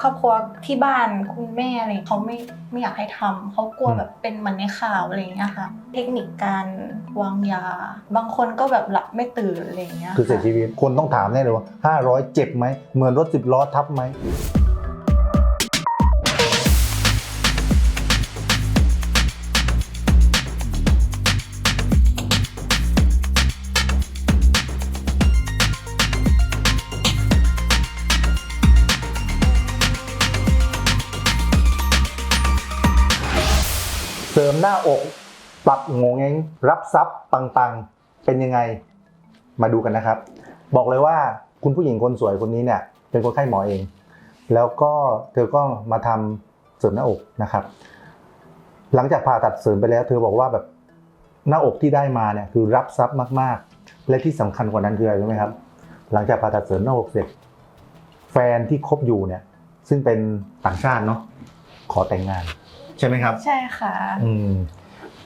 ครอบครัวที่บ้านคุณแม่อะไรเขาไม่ไม่อยากให้ทำเขากลัวแบบเป็นเหมือนในข่าวอะไรอย่างเงี้ยค่ะ เทคนิคการวางยา บางคนก็แบบหลับไม่ตื่นอะไรอย่างเงี้ยคือเสียชีวิต คนต้องถามแน่เลยว่า 500 เจ็บไหม เหมือนรถสิบล้อทับไหม มหน้าอก ปรับงงเงงรับทรัพย์ต่างๆ เป็นยังไงมาดูกันนะครับ บอกเลยว่าคุณผู้หญิงคนสวยคนนี้เนี่ยเป็นคนไข้หมอเอง แล้วก็เธอก็มาทำเสริมหน้าอกนะครับ หลังจากผ่าตัดเสริมไปแล้ว เธอบอกว่าแบบหน้าอกที่ได้มาเนี่ยคือรับทรัพย์มากๆ และที่สำคัญกว่านั้นคืออะไรรู้ไหมครับ หลังจากผ่าตัดเสริมหน้าอกเสร็จ แฟนที่คบอยู่เนี่ยซึ่งเป็นต่างชาติเนาะขอแต่งงาน ใช่ไหมครับ ใช่ค่ะ อืม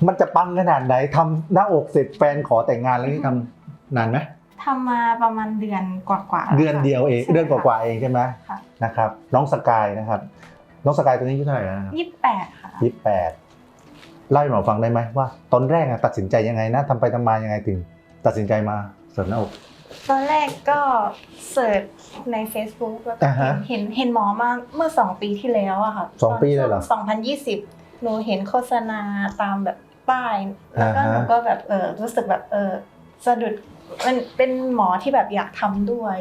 มันจะปังขนาดไหนทำหน้าอกเสร็จแฟนขอแต่งงานแล้วนี่ทำนานไหมทำมาประมาณเดือนกว่าๆเดือนเดียวเองใช่เดือนกว่าๆเองใช่ไหมค่ะนะครับ น้องสกายนะครับ น้องสกายตัวนี้อายุเท่าไหร่แล้วนะครับยี่สิบแปดค่ะ ยี่สิบแปดเล่าให้หมอฟังได้ไหมว่า ตอนแรกอะตัดสินใจยังไงนะทำไปทำมายังไงถึง ตัดสินใจมาเสริมหน้าอก ตอนแรกก็เสิร์ชใน Facebook แล้วก็อ่าฮะเห็นเห็นหมอมาเมื่อสองปีที่แล้วอะค่ะสองปีเลยเหรอสองพันยี่สิบหนูเห็นโฆษณาตามแบบป้าย แล้วก็อ่าฮะ หนูก็แบบเออรู้สึกแบบเออสะดุดมันเป็นหมอที่แบบอยากทำด้วย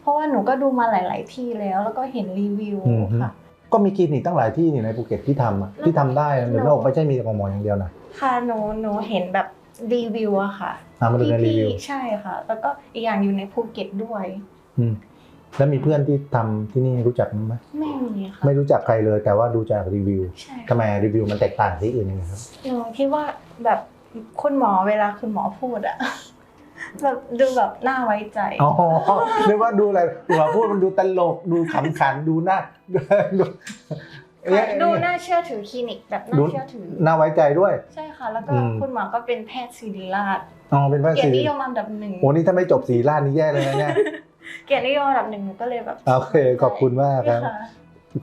เพราะว่าหนูก็ดูมาหลาย ๆ ที่แล้ว แล้วก็เห็นรีวิวอืมฮึ ค่ะ ก็มีคลินิกตั้งหลายที่นี่ในภูเก็ตที่ทำอะที่ทำได้เสริมหน้าอกไม่ใช่มีแต่ของหมออย่างเดียวนะ ค่ะหนูหนูเห็นแบบ รีวิวอะค่ะอ่ามาดูในรีวิว พี่ๆใช่ค่ะ แล้วก็อีกอย่างอยู่ในภูเก็ตด้วย อืมแล้วมีเพื่อนที่ทำที่นี่รู้จักมั้ยไหมไม่มีค่ะไม่รู้จักใครเลย แต่ว่าดูจากรีวิวใช่ทำไมรีวิวมันแตกต่างจากที่อื่นยังไงครับ หนูคิดว่าแบบคุณหมอเวลาคุณหมอพูดอะ แบบดูแบบน่าไว้ใจ อ๋อนึกว่าดูอะไรหมอพูดมันดูตลกดูขำขันดูน่าดูเอ๊ะ ดูน่าเชื่อถือคลินิกแบบน่าดูเชื่อถือ น่าไว้ใจด้วย ใช่ค่ะ แล้วก็อืมคุณหมอก็เป็นแพทย์ศิริราชอ๋อเป็นแพทย์เกียรสีตินิยมอันดับหนึ่งโอ้นี่ถ้าไม่จบสีล้านนี่แย่เลยนะเนี่ยเกียรตินิยมอันดับหนึ่งหนูก็เลยแบบโอเคขอบคุณมากครับค่ะ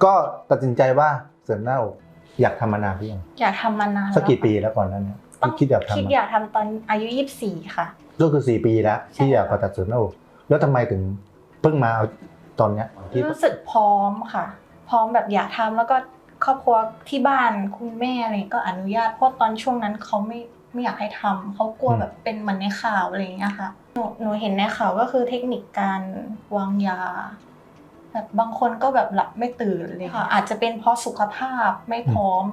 ก็ตัดสินใจว่าเสริมหน้าอกอยากทำมานานหรือยังอยากทำมานานสักกี่แล้วปีแล้วก่อนนั้นเนี่ยต้องคิดอยากคิดทำออะยากทำตอนอายุยี่สิบสี่ค่ะ ก็คือสี่ปีแล้วใช่ที่อยากผ่าตัดเสริมหน้าอกแล้วทำไมถึงเพิ่งมาเอาตอนเนี้ยที่รู้สึกพร้อมค่ะ พร้อมแบบอยากทำแล้วก็ครอบครัวที่บ้านคุณแม่อะไรก็อนุญาตเพราะตอนช่วงนั้นเขาไม่ไม่อยากให้ทำเขากลัวแบบเป็นเหมือนในข่าวอะไรอย่างเงี้ยค่ะหนูหนูเห็นในข่าวก็คือเทคนิคการวางยา แบบบางคนก็แบบหลับไม่ตื่นเลยค่ะ อาจจะเป็นเพราะสุขภาพไม่พร้อม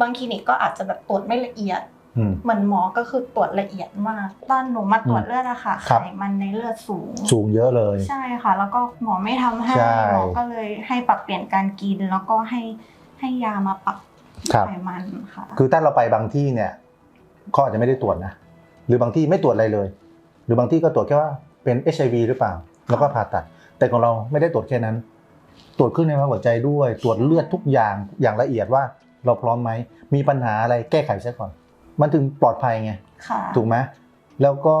บางคลินิกก็อาจจะแบบตรวจไม่ละเอียดอืม เหมือนหมอก็คือตรวจละเอียดมากตอนหนูมาตรวจเลือดอะค่ะครับไขมันในเลือดสูง สูงเยอะเลย ใช่ค่ะ แล้วก็หมอไม่ทำให้ใช่หมอก็เลยให้ปรับเปลี่ยนการกิน แล้วก็ให้ให้ยามาปรับครับไขมันค่ะ คือถ้าเราไปบางที่เนี่ยเขาอาจจะไม่ได้ตรวจนะ หรือบางที่ไม่ตรวจอะไรเลย หรือบางที่ก็ตรวจแค่ว่าเป็น HIV หรือเปล่า แล้วก็ผ่าตัด แต่ของเราไม่ได้ตรวจแค่นั้น ตรวจขึ้นในหัวใจด้วย ตรวจเลือดทุกอย่างอย่างละเอียดว่าเราพร้อมไหม มีปัญหาอะไรแก้ไขซะก่อน มันถึงปลอดภัยไงค่ะถูกไหมแล้วก็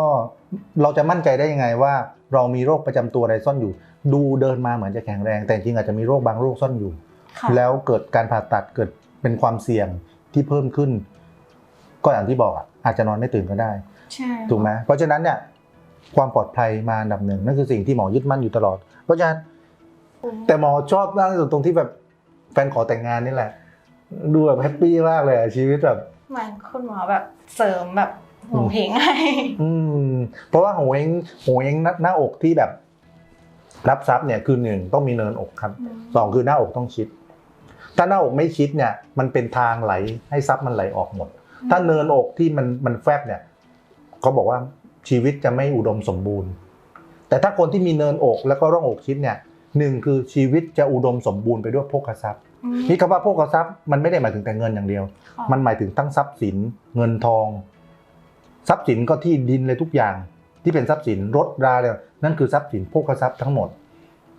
เราจะมั่นใจได้ยังไงว่า เรามีโรคประจำตัวอะไรซ่อนอยู่ ดูเดินมาเหมือนจะแข็งแรง แต่จริงอาจจะมีโรคบางโรคซ่อนอยู่ค่ะแล้วเกิดการผ่าตัดเกิดเป็นความเสี่ยงที่เพิ่มขึ้น ก็อย่างที่บอกอะอาจจะนอนไม่ตื่นก็ได้ใช่ถูกไหมเพราะฉะนั้นเนี่ยความปลอดภัยมาอันดับหนึ่งนั่นคือสิ่งที่หมอยึดมั่นอยู่ตลอด เพราะฉะนั้นแต่หมอชอบมากที่สุดตรงที่แบบแฟนขอแต่งงานนี่แหละ ดูแบบแฮปปี้มากเลยอะชีวิตแบบ เหมือนคุณหมอแบบเสริมแบบหูเพงให้อืมเพราะว่าโหเองโหเองหน้าอกที่แบบรับทรัพย์เนี่ยคือหนึ่งต้องมีเนินอกครับสองคือหน้าอกต้องชิด ถ้าหน้าอกไม่ชิดเนี่ย มันเป็นทางไหลให้ทรัพย์มันไหลออกหมด ถ้าเนินอกที่มันมันแฟบเนี่ยเขาบอกว่าชีวิตจะไม่อุดมสมบูรณ์ แต่ถ้าคนที่มีเนินอกแล้วก็ร่องอกชิดเนี่ยหนึ่งคือชีวิตจะอุดมสมบูรณ์ไปด้วยโภคทรัพย์ นี่คำว่าโภคทรัพย์มันไม่ได้หมายถึงแต่เงินอย่างเดียวค่ะมันหมายถึงทั้งทรัพย์สินเงินทอง ทรัพย์สินก็ที่ดินเลยทุกอย่าง ที่เป็นทรัพย์สินรถราเลยนั่นคือทรัพย์สินโภคทรัพย์ทั้งหมด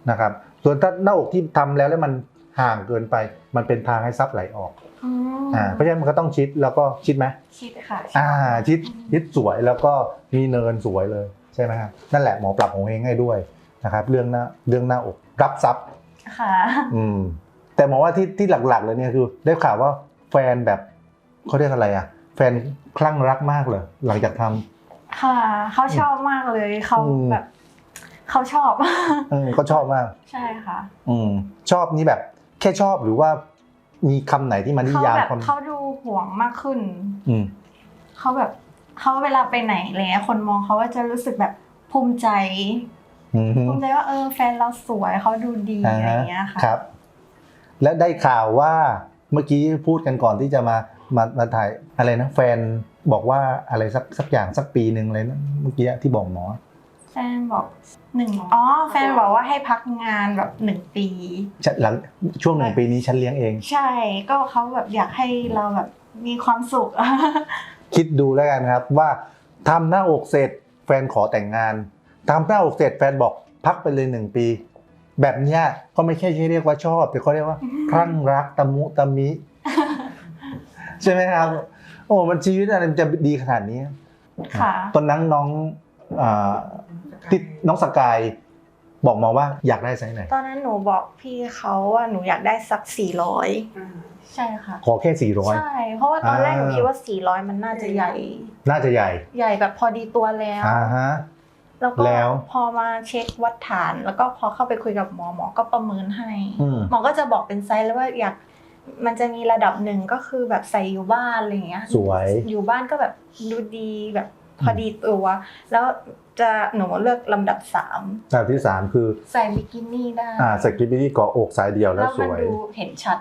นะครับ ส่วนถ้าหน้าอกที่ทำแล้วแล้วมันห่างเกินไป มันเป็นทางให้ทรัพย์ไหลออกอืมอ่าเพราะฉะนั้นมันก็ต้องชิดแล้วก็ชิดไหมคิดค่ะอ่าชิดชิดสวยแล้วก็มีเนินสวยเลยใช่ไหมครับนั่นแหละหมอปรับของเฮงให้ด้วยนะครับ เรื่องหน้าเรื่องหน้าอกรับทรัพย์ค่ะ อืม แต่หมอว่าที่ที่หลักๆเลยเนี่ยคือ ได้ข่าวว่าแฟนแบบเขาเรียกอะไรอะ แฟนคลั่งรักมากเลยหลังจากทำค่ะเขาชอบมากเลยเขาอืมแบบเขาชอบเออก็ชอบมาก ใช่ค่ะ อืมชอบนี่แบบ แค่ชอบหรือว่า มีคำไหนที่มันนิเขายามแบบความเขาดูห่วงมากขึ้น อืมเขาแบบเขาเวลาไปไหนอะไรเงี้ยคนมองเขาว่าจะรู้สึกแบบภูมิใจอืมภูมิใจว่าเออแฟนเราสวยเขาดูดีอ่าอะไรฮะเงี้ยค่ะครับ และได้ข่าวว่าเมื่อกี้พูดกันก่อนที่จะมามามาถ่ายอะไรนะแฟนบอกว่าอะไรสักสักอย่างสักปีหนึ่งเลยนะเมื่อกี้ที่บอกหมอ แฟนบอกหนึ่งอ๋อแฟนบอกว่าให้พักงานแบบหนึ่งปีฉันหลังช่วงหนึ่งปีนี้ฉันเลี้ยงเอง ใช่ก็เขาแบบอยากให้เราแบบมีความสุข คิดดูแล้วกันครับว่าทำหน้าอกเสร็จแฟนขอแต่งงานทำหน้าอกเสร็จแฟนบอกพักไปเลยหนึ่งปี แบบเนี้ยก็ไม่ใช่ใช่เรียกว่าชอบ แต่เขาเรียกว่าคลั่งรักตะมุตะมิ ใช่ไหมครับ โอ้มันชีวิตอะไรมันจะดีขนาดนี้ค่ะตอนนั้นน้องอาที่น้องสกายบอกมาว่าอยากได้ไซส์ไหน ตอนนั้นหนูบอกพี่เขาว่าหนูอยากได้สักสี่ร้อยใช่ค่ะ ขอแค่สี่ร้อยใช่ เพราะว่าตอนแรกหนูอ่าคิดว่าสี่ร้อยมันน่าจะใหญ่ น่าจะใหญ่ ใหญ่แบบพอดีตัวแล้วอ่าฮะ แล้วก็แล้วพอมาเช็ควัดฐาน แล้วก็พอเข้าไปคุยกับหมอหมอก็ประเมินให้อืมหมอก็จะบอกเป็นไซส์แล้วว่าอยากมันจะมีระดับหนึ่งก็คือแบบใส่อยู่บ้านอะไรอย่างเงี้ยสวยอยู่บ้านก็แบบดูดีแบบพอดีตัวแล้วจะหนูเลือกลำดับสามอันดับที่สามคือใส่บิกินี่ได้อ่าสกิปปี้เกาะอกสายเดียวแล้แล้ววสมันวยดูเห็นชัด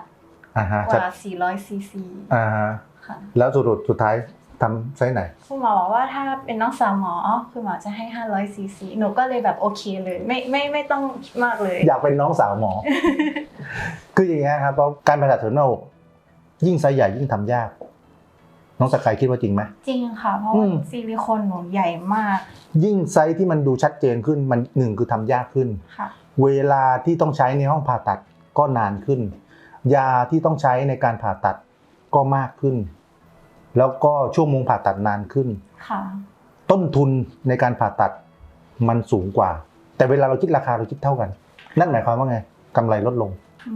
อ่าฮะกชัดว่า400ซีซีอ่าฮะค่ะแล้วสุดสุดท้าย ทำไซส์ไหนคุณหมอบอกว่าถ้าเป็นน้องสาวหมอคุณหมอจะให้ 500ซีซีหนูก็เลยแบบโอเคเลย ไม่ไม่ไม่ต้องมากเลย อยากเป็นน้องสาวหมอ คืออย่างเงี้ยครับเพราะการผ่าตัดเทอร์โนลยิ่งไซส์ใหญ่ยิ่งทำยาก น้องสกายคิดว่าจริงไหมจริงค่ะเพราะอืว่ามซิลิโคนหนูใหญ่มาก ยิ่งไซส์ที่มันดูชัดเจนขึ้นมันหนึ่งคือทำยากขึ้นค่ะเวลาที่ต้องใช้ในห้องผ่าตัดก็นานขึ้น ยาที่ต้องใช้ในการผ่าตัดก็มากขึ้น แล้วก็ชั่วโมงผ่าตัดนานขึ้นค่ะต้นทุนในการผ่าตัดมันสูงกว่า แต่เวลาเราคิดราคาเราคิดเท่ากัน นั่นหมายความว่าไงกำไรลดลงอื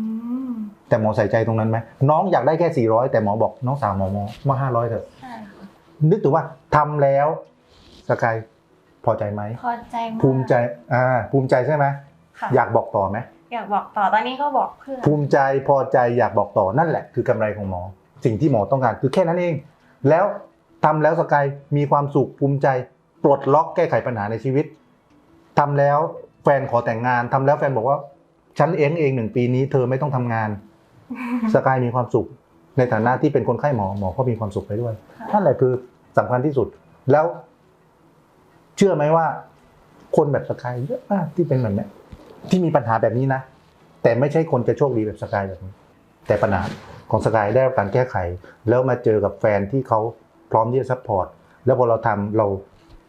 มแต่หมอใส่ใจตรงนั้นไหมน้องอยากได้แค่ 400 แต่หมอบอกน้องสาวหมอหมอว่า500เถอะใช่ค่ะนึกถึงว่าทำแล้วสกายพอใจไหมพอใจมากภูมิใจอ่าภูมิใจใช่ไหมค่ะอยากบอกต่อไหมอยากบอกต่อตอนนี้ก็บอกเพื่อนภูมิใจพอใจอยากบอกต่อนั่นแหละ คือกำไรของหมอ สิ่งที่หมอต้องการคือแค่นั้นเอง แล้วทำแล้วสกายมีความสุขภูมิใจปลดล็อกแก้ไขปัญหาในชีวิตทำแล้วแฟนขอแต่งงานทำแล้วแฟนบอกว่าฉันเองเองหนึ่งปีนี้เธอไม่ต้องทำงาน สกายมีความสุข ในฐานะที่เป็นคนไข้หมอหมอก็มีความสุขไปด้วยค่ะนั่นแหละคือสำคัญที่สุดแล้ว เชื่อไหมว่า คนแบบสกายเยอะมากที่เป็นแบบนี้ที่มีปัญหาแบบนี้นะแต่ไม่ใช่คนจะโชคดีแบบสกายแบบนี้ แต่ปัญหา ของสกายได้รับการแก้ไข แล้วมาเจอกับแฟนที่เขาพร้อมที่จะซัพพอร์ตแล้วพอเราทำเรา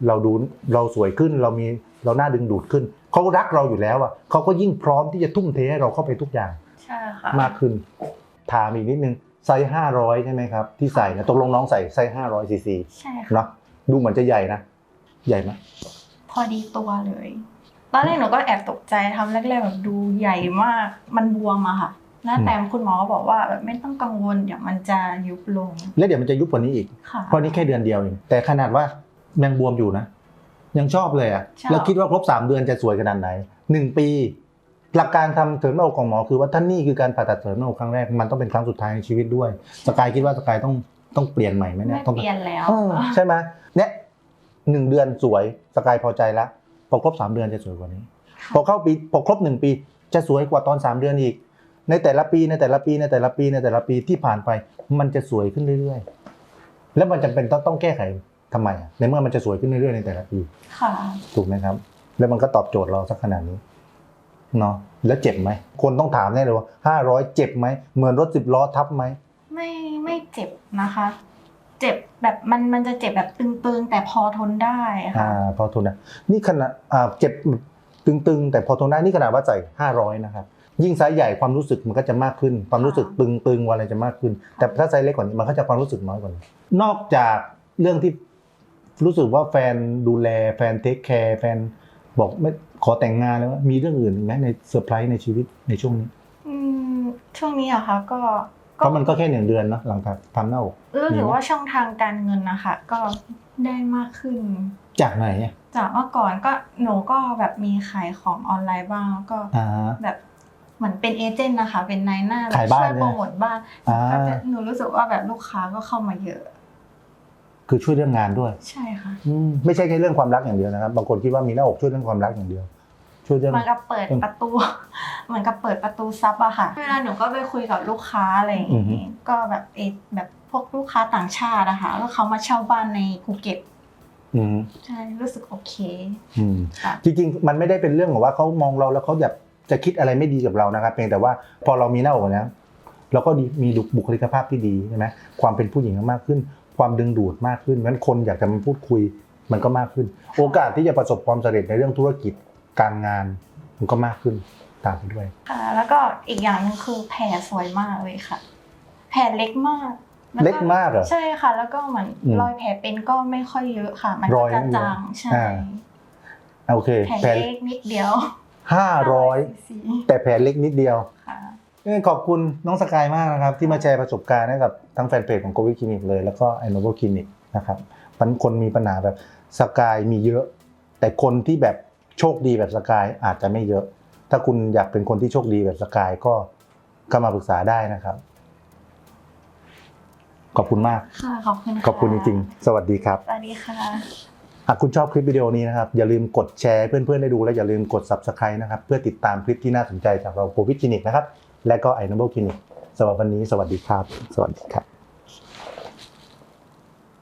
เราดูเราสวยขึ้นเรามีเราหน้าดึงดูดขึ้นเขารักเราอยู่แล้วอะเขาก็ยิ่งพร้อมที่จะทุ่มเทให้เราเข้าไปทุกอย่างใช่ค่ะมากขึ้นถามอีกนิดนึงไซส์ห้าร้อยใช่ไหมครับ ที่ใส่นะตกลงน้องใส่ไซส์ห้าร้อยซีซีใช่ค่ะเนาะดูเหมือนจะใหญ่นะ ใหญ่ไหมพอดีตัวเลยตอนแรกหนูก็แอบตกใจทำแรกๆแบบดูใหญ่มากมันบวมอะค่ะ นะแต่คุณหมอก็บอกว่าแบบไม่ต้องกังวลเดี๋ยวมันจะยุบลง แล้วเดี๋ยวมันจะยุบกว่านี้อีกค่ะเพราะนี่แค่เดือนเดียวเองแต่ขนาดว่ายังบวมอยู่นะ ยังชอบเลยอะชอบแล้วคิดว่าครบสามเดือนจะสวยขนาดไหนหนึ่งปี หลักการทำเสริมหน้าอกของหมอคือว่าท่านนี่คือการผ่าตัดเสริมหน้าอกครั้งแรกมันต้องเป็นครั้งสุดท้ายในชีวิตด้วย สกายคิดว่าสกายต้องต้องเปลี่ยนใหม่ไหมเนี่ยไม่ต้องเปลี่ยนแล้วเออใช่ไหมเนี่ยหนึ่งเดือนสวยสกายพอใจแล้วพอครบสามเดือนจะสวยกว่านี้ค่ะพอเข้าปีพอครบหนึ่งปีจะสวยกว่าตอนสามเดือนอีก ในแต่ละปีในแต่ละปีในแต่ละปีในแต่ละปีที่ผ่านไป มันจะสวยขึ้นเรื่อยๆ แล้วมันจำเป็นต้องต้องแก้ไขทำไมอะในเมื่อมันจะสวยขึ้นเรื่อยๆในแต่ละปีค่ะถูกไหมครับ แล้วมันก็ตอบโจทย์เราสักขนาดนี้เนาะแล้วเจ็บไหมคนต้องถามแน่เลยว่าห้าร้อยเจ็บไหมเหมือนรถสิบล้อทับไหมไม่ไม่เจ็บนะคะ เจ็บแบบมันมันจะเจ็บแบบตึงๆ แต่พอทนได้ค่ะอ่าพอทนได้นี่ขนาดอ่าเจ็บตึงๆ แต่พอทนได้นี่ขนาดว่าใส่ห้าร้อยนะครับ ยิ่งไซส์ใหญ่ความรู้สึกมันก็จะมากขึ้น ความรู้สึกตึงๆอะไรจะมากขึ้น แต่ถ้าไซส์เล็กกว่านี้มันก็จะความรู้สึกน้อยกว่านี้นอกจากเรื่องที่รู้สึกว่าแฟนดูแลแฟนเทคแคร์แฟนบอกไม่ขอแต่งงานแล้วมีเรื่องอื่นอีกไหมในเซอร์ไพรส์ในชีวิตในช่วงนี้อืมช่วงนี้อะค่ะก็เพราะมันก็แค่หนึ่งเดือนเนอะหลังจากทำหน้าอกรู้สึมีกไหมว่าช่องทางการเงินนะคะ ก็ได้มากขึ้น จากไหนอะจากเมื่อก่อนก็หนูก็แบบมีขายของออนไลน์บ้างแล้วก็อ่าฮะแบบ เหมือนเป็นเอเจนต์นะคะ เป็นนายหน้าแบบขายบ้านช่วยเนี่ยโปรโมทบ้านอ่า ก็จะหนูรู้สึกว่าแบบลูกค้าก็เข้ามาเยอะ คือช่วยเรื่องงานด้วย ใช่ค่ะ อืมไม่ใช่แค่เรื่องความรักอย่างเดียวนะครับ บางคนคิดว่ามีหน้าอกช่วยเรื่องความรักอย่างเดียว ช่วยเรื่อง เหมือนกับเปิดประตู เหมือนกับเปิดประตูซับอะค่ะ เวลาหนูก็ไปคุยกับลูกค้าอะไรอย่างอือฮึ งี้ก็แบบเอแบบพวกลูกค้าต่างชาติอะค่ะแล้วเขามาเช่าบ้านในภูเก็ตอืมใช่รู้สึกโอเคอืมค่ะ จริงๆ มันไม่ได้เป็นเรื่องของว่าเขามองเราแล้วเขาแบบ จะคิดอะไรไม่ดีกับเรานะครับ เพียงแต่ว่าพอเรามีหน้าอกแล้วเราก็ดีมีบุคลิกภาพที่ดีใช่ไหมความเป็นผู้หญิงมากขึ้น ความดึงดูดมากขึ้นงั้นคนอยากจะมาพูดคุยมันก็มากขึ้น โอกาสที่จะประสบความสำเร็จในเรื่องธุรกิจการงาน มันก็มากขึ้นตามไปด้วยค่ะแล้วก็อีกอย่างหนึงคือแผลสวยมากเลยค่ะ แผลเล็กมากแวเล็กมากเหรอใช่ค่ะ แล้วก็เหมือนอืมรอยแผลเป็นก็ไม่ค่อยเยอะค่ะ มันรก็อยจะไม่เยอะจางใช่อ่าโอเคแผลแผลเล็กนิดเดียว ห้าร้อยซีแต่แผลเล็กนิดเดียวค่ะเอ้ยขอบคุณน้องสกายมากนะครับ ที่มาแชร์ประสบการณ์ให้กับทั้งแฟนเพจของโควิดคลินิกเลยแล้วก็ไอโนโบคลินิกนะครับมันคนมีปัญหาแบบสกายมีเยอะ แต่คนที่แบบโชคดีแบบสกายอาจจะไม่เยอะ ถ้าคุณอยากเป็นคนที่โชคดีแบบสกายก็ก็มาปรึกษาได้นะครับ ขอบคุณมากค่ะขอบคุณะขอบคุณจริงๆ สวัสดีครับ สวัสดีค่ะ หากคุณชอบคลิปวิดีโอนี้นะครับ อย่าลืมกดแชร์เพื่อนๆได้ดูและอย่าลืมกด subscribe นะครับ เพื่อติดตามคลิปที่น่าสนใจจากเราโควิดคลินิกนะครับ และก็ไอโนเบิลคลินิกสำหรับวันนี้ สวัสดีครับ สวัสดีครับ